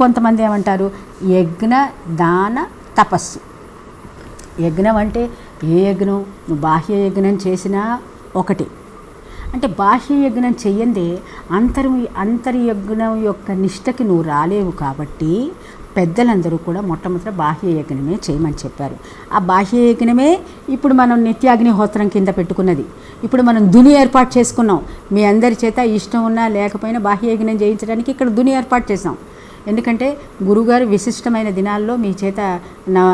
కొంతమంది ఏమంటారు? యజ్ఞ దాన తపస్సు. యజ్ఞం అంటే ఏ యజ్ఞం? నువ్వు బాహ్య యజ్ఞం చేసినా ఒకటి. అంటే బాహ్య యజ్ఞం చెయ్యందే అంతర్ అంతర్యజ్ఞం యొక్క నిష్టకి నువ్వు రాలేవు కాబట్టి పెద్దలందరూ కూడా మొట్టమొదట బాహ్య యజ్ఞమే చేయమని చెప్పారు. ఆ బాహ్య యజ్ఞమే ఇప్పుడు మనం నిత్యాగ్నిహోత్రం కింద పెట్టుకున్నది. ఇప్పుడు మనం దుని ఏర్పాటు చేసుకున్నాం. మీ అందరి చేత ఇష్టం ఉన్నా లేకపోయినా బాహ్య యజ్ఞం చేయించడానికి ఇక్కడ దుని ఏర్పాటు చేసాం ఎందుకంటే గురుగారు విశిష్టమైన దినాల్లో మీ చేత నవ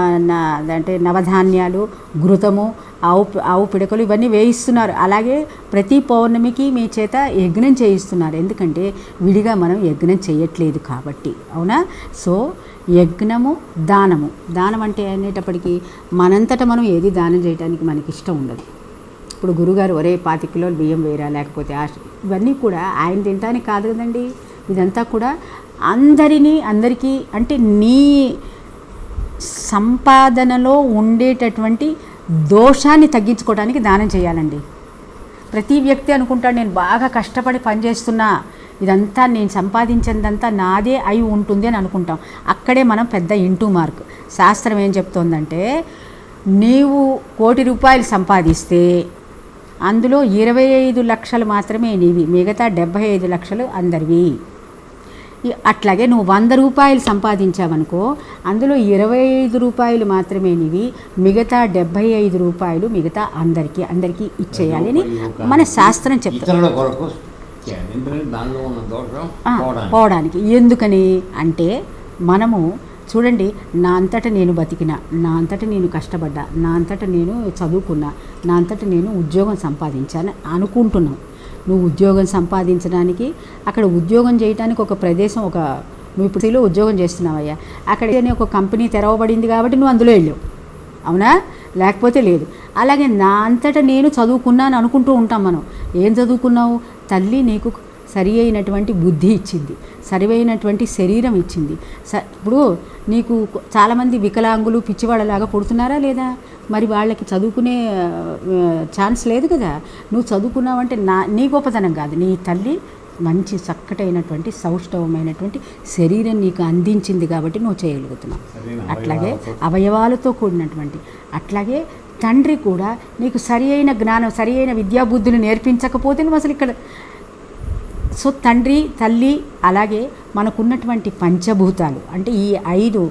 అంటే నవధాన్యాలు ఘృతము ఆవు ఆవు పిడకలు ఇవన్నీ వేయిస్తున్నారు. అలాగే ప్రతి పౌర్ణమికి మీ చేత యజ్ఞం చేయిస్తున్నారు. ఎందుకంటే విడిగా మనం యజ్ఞం చేయట్లేదు కాబట్టి. అవునా? సో యజ్ఞము దానము. దానం అంటే అనేటప్పటికీ మనంతట మనం ఏది దానం చేయడానికి మనకి ఇష్టం ఉండదు. ఇప్పుడు గురుగారు ఒరే పాతి కిలోలు బియ్యం వేయరా లేకపోతే ఆశ ఇవన్నీ కూడా ఆయన తినడానికి కాదు కదండి. ఇదంతా కూడా అందరినీ అందరికీ అంటే నీ సంపాదనలో ఉండేటటువంటి దోషాన్ని తగ్గించుకోవడానికి దానం చేయాలండి. ప్రతి వ్యక్తి అనుకుంటాడు నేను బాగా కష్టపడి పనిచేస్తున్నా ఇదంతా నేను సంపాదించిందంతా నాదే అయి ఉంటుంది అని అనుకుంటాం. అక్కడే మనం పెద్ద ఇంటూ మార్క్. శాస్త్రం ఏం చెప్తోందంటే నీవు కోటి రూపాయలు సంపాదిస్తే అందులో ఇరవై ఐదు లక్షలు మాత్రమే నీవి మిగతా డెబ్భై ఐదు లక్షలు అందరివి. అట్లాగే నువ్వు వంద రూపాయలు సంపాదించావనుకో అందులో ఇరవై ఐదు రూపాయలు మాత్రమే నీవి మిగతా డెబ్భై ఐదు రూపాయలు మిగతా అందరికీ అందరికీ ఇచ్చేయాలి అని మన శాస్త్రం ఆ, పోవడానికి. పోవడానికి. ఎందుకని అంటే మనము చూడండి నా అంతట నేను బతికిన నా అంతట నేను కష్టపడ్డా నా అంతట నేను చదువుకున్నా నా అంతట నేను ఉద్యోగం సంపాదించాను అనుకుంటున్నాం. నువ్వు ఉద్యోగం సంపాదించడానికి అక్కడ ఉద్యోగం చేయడానికి ఒక ప్రదేశం ఒక నువ్వు ఇప్పుడు ఉద్యోగం చేస్తున్నావయ్యా. అక్కడ ఒక కంపెనీ తెరవబడింది కాబట్టి నువ్వు అందులో వెళ్ళావు. అవునా? లేకపోతే లేదు. అలాగే నా అంతటా నేను చదువుకున్నాను అనుకుంటూ ఉంటాం మనం. ఏం చదువుకున్నావు? తల్లి నీకు సరి అయినటువంటి బుద్ధి ఇచ్చింది. సరివైనటువంటి శరీరం ఇచ్చింది. స ఇప్పుడు నీకు చాలామంది వికలాంగులు పిచ్చివాళ్ళలాగా పుడుతున్నారా లేదా? మరి వాళ్ళకి చదువుకునే ఛాన్స్ లేదు కదా. నువ్వు చదువుకున్నావంటే నా నీ గొప్పతనం కాదు. నీ తల్లి మంచి చక్కటైనటువంటి సౌష్ఠవమైనటువంటి శరీరం నీకు అందించింది కాబట్టి నువ్వు చేయగలుగుతున్నావు. అట్లాగే అవయవాలతో. అవయవాలతో కూడినటువంటి అట్లాగే తండ్రి కూడా నీకు సరి అయిన జ్ఞానం సరి అయిన విద్యాబుద్ధులు నేర్పించకపోతే నువ్వు అసలు ఇక్కడ సో తండ్రి తల్లి అలాగే మనకున్నటువంటి పంచభూతాలు. అంటే ఈ ఐదు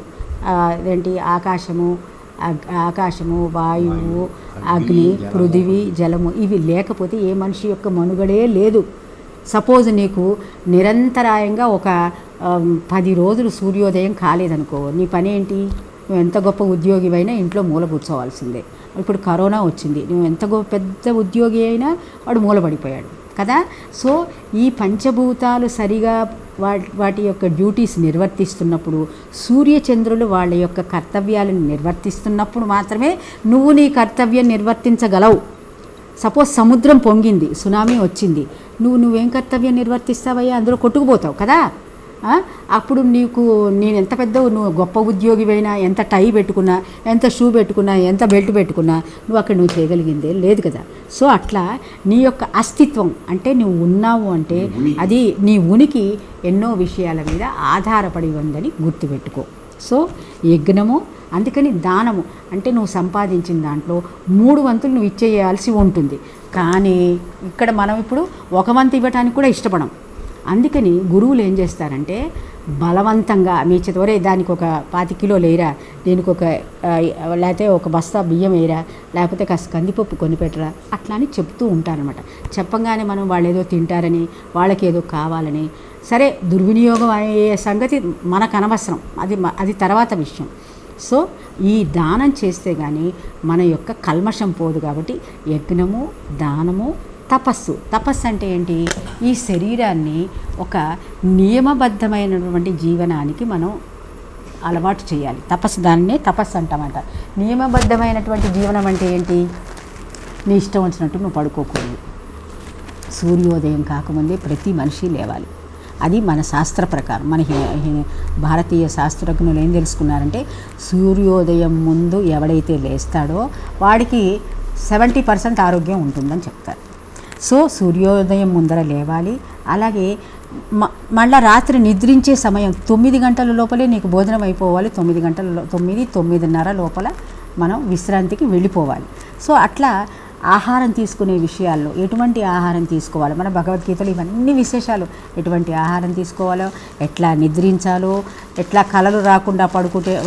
ఏంటి ఆకాశము ఆకాశము వాయువు అగ్ని పృథివీ జలము. ఇవి లేకపోతే ఏ మనిషి యొక్క మనుగడే లేదు. సపోజ్ నీకు నిరంతరాయంగా ఒక పది రోజులు సూర్యోదయం కాలేదనుకో నీ పని ఏంటి? నువ్వు ఎంత గొప్ప ఉద్యోగివైనా ఇంట్లో మూల కూర్చోవాల్సిందే. ఇప్పుడు కరోనా వచ్చింది. నువ్వు ఎంత గొప్ప పెద్ద ఉద్యోగి అయినా వాడు మూలపడిపోయాడు కదా? సో ఈ పంచభూతాలు సరిగా వాటి వాటి యొక్క డ్యూటీస్ నిర్వర్తిస్తున్నప్పుడు సూర్యచంద్రులు వాళ్ళ యొక్క కర్తవ్యాలను నిర్వర్తిస్తున్నప్పుడు మాత్రమే నువ్వు నీ కర్తవ్యం నిర్వర్తించగలవు. సపోజ్ సముద్రం పొంగింది సునామీ వచ్చింది నువ్వు నువ్వేం కర్తవ్యం నిర్వర్తిస్తావయ్యా? అందులో కొట్టుకుపోతావు కదా? అప్పుడు నీకు నేను ఎంత పెద్ద నువ్వు గొప్ప ఉద్యోగివైనా ఎంత టై పెట్టుకున్నా ఎంత షూ పెట్టుకున్నా ఎంత బెల్ట్ పెట్టుకున్నా నువ్వు అక్కడ నువ్వు చేయగలిగిందే లేదు కదా. సో అట్లా నీ యొక్క అస్తిత్వం అంటే నువ్వు ఉన్నావు అంటే. అది నీ ఉనికి ఎన్నో విషయాల మీద ఆధారపడి ఉందని గుర్తుపెట్టుకో. సో యజ్ఞము అందుకని దానము అంటే నువ్వు సంపాదించిన దాంట్లో మూడు వంతులు నువ్వు ఇచ్చేయాల్సి ఉంటుంది. కానీ ఇక్కడ మనం ఇప్పుడు ఒక వంతు ఇవ్వటానికి కూడా ఇష్టపడం. అందుకని గురువులు ఏం చేస్తారంటే బలవంతంగా మీ చేత దానికి ఒక పాతి కిలో లేరా దీనికి ఒక లేకపోతే ఒక బస్తా బియ్యం వేయరా లేకపోతే కాస్త కందిపప్పు కొనిపెట్టరా అట్లా అని చెప్తూ ఉంటారనమాట చెప్పంగానే మనం వాళ్ళు ఏదో తింటారని వాళ్ళకి ఏదో కావాలని. సరే దుర్వినియోగం అయ్యే సంగతి మనకు అనవసరం. అది అది తర్వాత విషయం. సో ఈ దానం చేస్తే కానీ మన యొక్క కల్మషం పోదు కాబట్టి యజ్ఞము దానము తపస్సు. తపస్సు అంటే ఏంటి? ఈ శరీరాన్ని ఒక నియమబద్ధమైనటువంటి జీవనానికి మనం అలవాటు చేయాలి. తపస్సు దాన్నే తపస్సు అంటామంట. నియమబద్ధమైనటువంటి జీవనం అంటే ఏంటి? నీ ఇష్టం వచ్చినట్టు నువ్వు పడుకోకూడదు. సూర్యోదయం కాకముందే ప్రతి మనిషి లేవాలి. అది మన శాస్త్ర ప్రకారం. మన భారతీయ శాస్త్రజ్ఞులు ఏం తెలుసుకున్నారంటే సూర్యోదయం ముందు ఎవడైతే లేస్తాడో వాడికి సెవెంటీ పర్సెంట్ ఆరోగ్యం ఉంటుందని చెప్తారు. సో సూర్యోదయం ముందర లేవాలి. అలాగే మ- మళ్ళా రాత్రి నిద్రించే సమయం తొమ్మిది గంటల లోపలే నీకు భోజనం అయిపోవాలి. తొమ్మిది గంటల తొమ్మిది తొమ్మిదిన్నర లోపల మనం విశ్రాంతికి వెళ్ళిపోవాలి. సో అట్లా ఆహారం తీసుకునే విషయాల్లో ఎటువంటి ఆహారం తీసుకోవాలో మన భగవద్గీతలో ఇవన్నీ విశేషాలు. ఎటువంటి ఆహారం తీసుకోవాలో ఎట్లా నిద్రించాలో ఎట్లా కలలు రాకుండా పడుకుంటే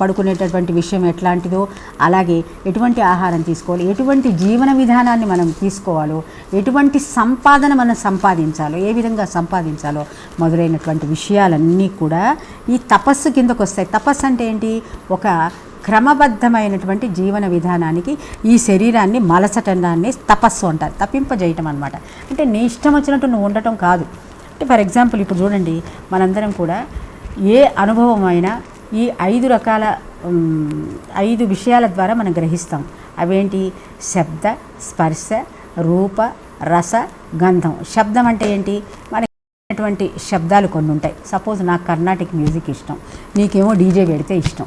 పడుకునేటటువంటి విషయం ఎట్లాంటిదో అలాగే ఎటువంటి ఆహారం తీసుకోవాలి ఎటువంటి జీవన విధానాన్ని మనం తీసుకోవాలో ఎటువంటి సంపాదన మనం సంపాదించాలో ఏ విధంగా సంపాదించాలో మొదలైనటువంటి విషయాలన్నీ కూడా ఈ తపస్సు కిందకు వస్తాయి తపస్సు అంటే ఏంటి? ఒక క్రమబద్ధమైనటువంటి జీవన విధానానికి ఈ శరీరాన్ని మలచటాన్ని తపస్సు అంటారు. తప్పింపజేయటం అనమాట అంటే నీ ఇష్టం వచ్చినట్టు నువ్వు ఉండటం కాదు. అంటే ఫర్ ఎగ్జాంపుల్ ఇప్పుడు చూడండి మనందరం కూడా ఏ అనుభవం అయినా ఈ ఐదు రకాల ఐదు విషయాల ద్వారా మనం గ్రహిస్తాం. అవేంటి? శబ్ద స్పర్శ రూప రస గంధం. శబ్దం అంటే ఏంటి? మన అటువంటి శబ్దాలు కొన్ని ఉంటాయి. సపోజ్ నాకు కర్ణాటిక్ మ్యూజిక్ ఇష్టం. నీకేమో డీజే పెడితే ఇష్టం.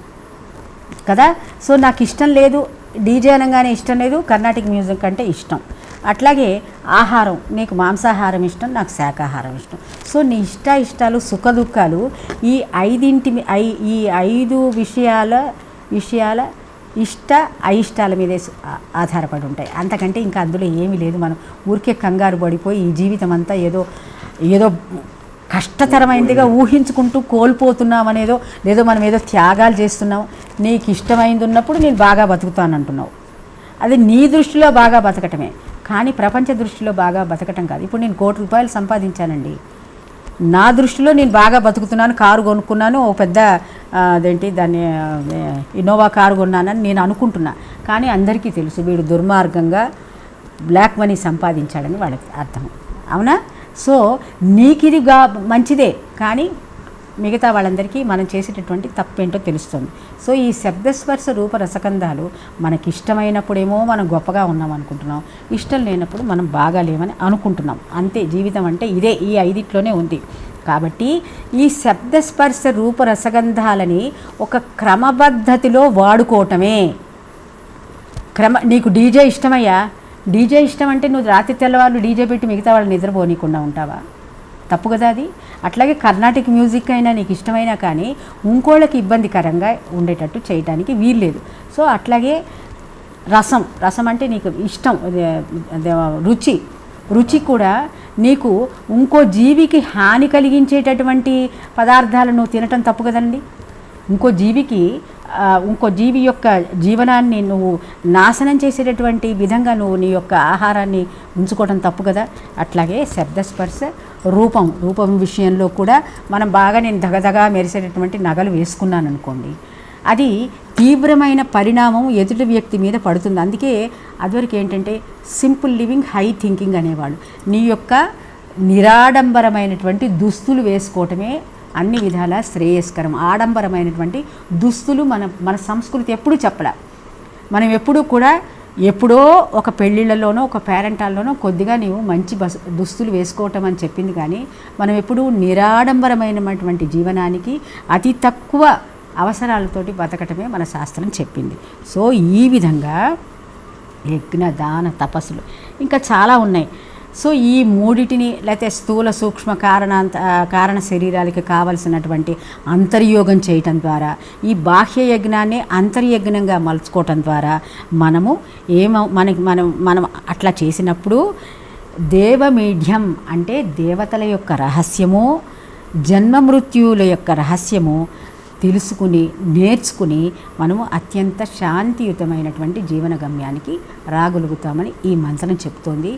కదా? సో నాకు ఇష్టం లేదు. డీజే అనగానే ఇష్టం లేదు. కర్ణాటిక్ మ్యూజిక్ అంటే ఇష్టం. అట్లాగే ఆహారం. నీకు మాంసాహారం ఇష్టం నాకు శాకాహారం ఇష్టం. సో నీ ఇష్ట ఇష్టాలు సుఖ దుఃఖాలు ఈ ఐదింటి ఐ ఈ ఐదు విషయాల విషయాల ఇష్ట అయిష్టాల మీదే ఆధారపడి ఉంటాయి. అంతకంటే ఇంకా అందులో ఏమీ లేదు. మనం ఊరికే కంగారు పడిపోయి ఈ జీవితం అంతా ఏదో ఏదో కష్టతరమైనదిగా ఊహించుకుంటూ కోల్పోతున్నాం అనేదో లేదో మనం ఏదో త్యాగాలు చేస్తున్నాం. నీకు ఇష్టమైంది ఉన్నప్పుడు నేను బాగా బతుకుతాను అంటున్నావు అది నీ దృష్టిలో బాగా బతకటమే. కానీ ప్రపంచ దృష్టిలో బాగా బతకటం కాదు. ఇప్పుడు నేను కోటి రూపాయలు సంపాదించానండి. నా దృష్టిలో నేను బాగా బతుకుతున్నాను కారు కొనుక్కున్నాను ఓ పెద్ద అదేంటి దాన్ని ఇన్నోవా కారు కొన్నానని నేను అనుకుంటున్నా. కానీ అందరికీ తెలుసు వీడు దుర్మార్గంగా బ్లాక్ మనీ సంపాదించాడని వాళ్ళకి అర్థం. అవునా? సో నీకు ఇది గా మంచిదే కానీ మిగతా వాళ్ళందరికీ మనం చేసేటటువంటి తప్పేంటో తెలుస్తుంది. సో ఈ శబ్దస్పర్శ రూప రసకందాలు మనకి ఇష్టమైనప్పుడేమో మనం గొప్పగా ఉన్నాం అనుకుంటున్నాం ఇష్టం లేనప్పుడు మనం బాగా లేమని అనుకుంటున్నాం. అంతే జీవితం అంటే ఇదే ఈ ఐదిట్లోనే ఉంది. కాబట్టి ఈ శబ్దస్పర్శ రూప రసగంధాలని ఒక క్రమబద్ధతిలో వాడుకోవటమే. క్రమ నీకు డీజే ఇష్టమయ్యా? డీజే ఇష్టం అంటే నువ్వు రాత్రి తెల్లవాళ్ళు డీజే పెట్టి మిగతా వాళ్ళు నిద్రపోనీకుండా ఉంటావా? తప్పు కదా అది. అట్లాగే కర్ణాటిక్ మ్యూజిక్ అయినా నీకు ఇష్టమైనా కానీ ఇంకోళ్ళకి ఇబ్బందికరంగా ఉండేటట్టు చేయడానికి వీల్లేదు. సో అట్లాగే రసం రసం అంటే నీకు ఇష్టం రుచి రుచి కూడా నీకు ఇంకో జీవికి హాని కలిగించేటటువంటి పదార్థాలను నువ్వు తినటం తప్పు కదండి. ఇంకో జీవికి ఇంకో జీవి యొక్క జీవనాన్ని నువ్వు నాశనం చేసేటటువంటి విధంగా నువ్వు నీ యొక్క ఆహారాన్ని ఉంచుకోవడం తప్పు కదా? అట్లాగే శబ్దస్పర్శ రూపం రూపం విషయంలో కూడా మనం బాగా నేను దగదగా మెరిసేటటువంటి నగలు వేసుకున్నాను అనుకోండి. అది తీవ్రమైన పరిణామం ఎదుటి వ్యక్తి మీద పడుతుంది. అందుకే అదివరకు ఏంటంటే సింపుల్ లివింగ్ హై థింకింగ్ అనేవాళ్ళు. నీ యొక్క నిరాడంబరమైనటువంటి దుస్తులు వేసుకోవటమే అన్ని విధాల శ్రేయస్కరం ఆడంబరమైనటువంటి దుస్తులు మన మన సంస్కృతి ఎప్పుడూ చెప్పలే. మనం ఎప్పుడూ కూడా ఎప్పుడో ఒక పెళ్ళిళ్ళలోనో ఒక పేరెంటాల్లోనో కొద్దిగా నీవు మంచి బస్ దుస్తులు వేసుకోవటం అని చెప్పింది కానీ మనం ఎప్పుడూ నిరాడంబరమైనటువంటి జీవనానికి అతి తక్కువ అవసరాలతోటి బతకటమే మన శాస్త్రం చెప్పింది. సో ఈ విధంగా యజ్ఞ దాన తపస్సులు ఇంకా చాలా ఉన్నాయి. సో ఈ మూడిటిని లేకపోతే స్థూల సూక్ష్మ కారణాంత కారణ శరీరాలకి కావలసినటువంటి అంతర్యోగం చేయటం ద్వారా ఈ బాహ్య యజ్ఞాన్ని అంతర్యజ్ఞంగా మలుచుకోవటం ద్వారా మనము ఏమ మనకి మనం మనం అట్లా చేసినప్పుడు దేవమీఢ్యం అంటే దేవతల యొక్క రహస్యము జన్మ మృత్యువుల యొక్క రహస్యము తెలుసుకుని నేర్చుకుని మనము అత్యంత శాంతియుతమైనటువంటి జీవన గమ్యానికి రాగలుగుతామని ఈ మంత్రం చెప్తోంది.